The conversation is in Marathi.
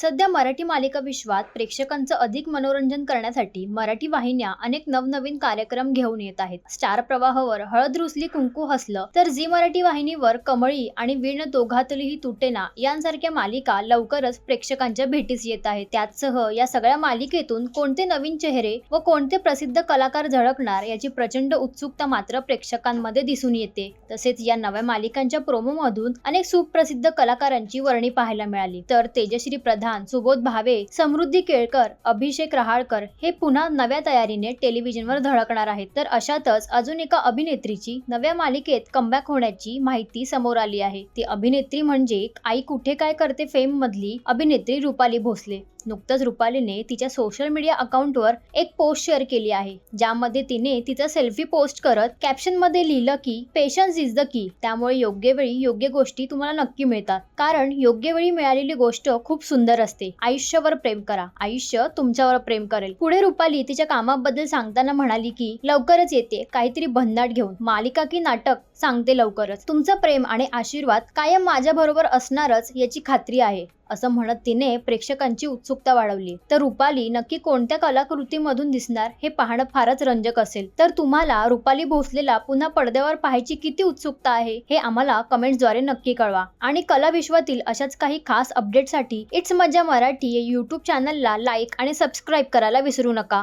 सध्या मराठी मालिका विश्वात प्रेक्षकांचं अधिक मनोरंजन करण्यासाठी मराठी वाहिन्या अनेक नवनवीन कार्यक्रम घेऊन येत आहेत. स्टार प्रवाहावर हळद रुसली कुंकू हसलं तर झी मराठी वाहिनीवर कमळी आणि वीण दोघातलीही तुटेना यांसारख्या मालिका लवकरच प्रेक्षकांच्या भेटीस येत आहेत. त्याचसह या सगळ्या मालिकेतून कोणते नवीन चेहरे व कोणते प्रसिद्ध कलाकार झळकणार याची प्रचंड उत्सुकता मात्र प्रेक्षकांमध्ये दिसून येते. तसेच या नव्या मालिकांच्या प्रोमोमधून अनेक सुप्रसिद्ध कलाकारांची वर्णी पाहायला मिळाली. तर तेजश्री प्रधान सुबोध भावे समृद्धी केळकर अभिषेक रहाळकर हे पुन्हा नव्या तयारीने टेलिव्हिजनवर धडकणार आहेत. तर अशातच अजून एका अभिनेत्रीची नव्या मालिकेत कमबॅक होण्याची माहिती समोर आली आहे. ती अभिनेत्री म्हणजे आई कुठे काय करते फेम मधली अभिनेत्री रुपाली भोसले. नुकतंच रुपालीने तिच्या सोशल मीडिया अकाउंटवर एक पोस्ट शेअर केली आहे. ज्यामध्ये तिने तिचा सेल्फी पोस्ट करत कॅप्शनमध्ये लिहिलं की पेशन्स इज द की त्यामुळे योग्य वेळी योग्य गोष्टी तुम्हाला नक्की मिळतात. कारण योग्य वेळी मिळालेली गोष्ट खूप सुंदर असते. आयुष्यावर प्रेम करा. आयुष्य तुमच्यावर प्रेम करेल. पुढे रुपाली तिच्या कामाबद्दल सांगताना म्हणाली की लवकरच येते. काहीतरी भन्नाट घेऊन. मालिका की नाटक? सांगते लवकरच. तुमचं प्रेम आणि आशीर्वाद कायम माझ्या बरोबर असणारच याची खात्री आहे. असं म्हणत तिने प्रेक्षकांची उत्सुकता वाढवली. तर रुपाली नक्की कोणत्या कलाकृतीमधून दिसणार हे पाहणं फारच रंजक असेल. तर तुम्हाला रुपाली भोसलेला पुन्हा पडद्यावर पाहायची किती उत्सुकता आहे हे आम्हाला कमेंट्सद्वारे नक्की कळवा. आणि कला विश्वातील अशाच काही खास अपडेटसाठी इट्स मजा मराठी या यूट्यूब चॅनलला लाईक आणि सबस्क्राईब करायला विसरू नका.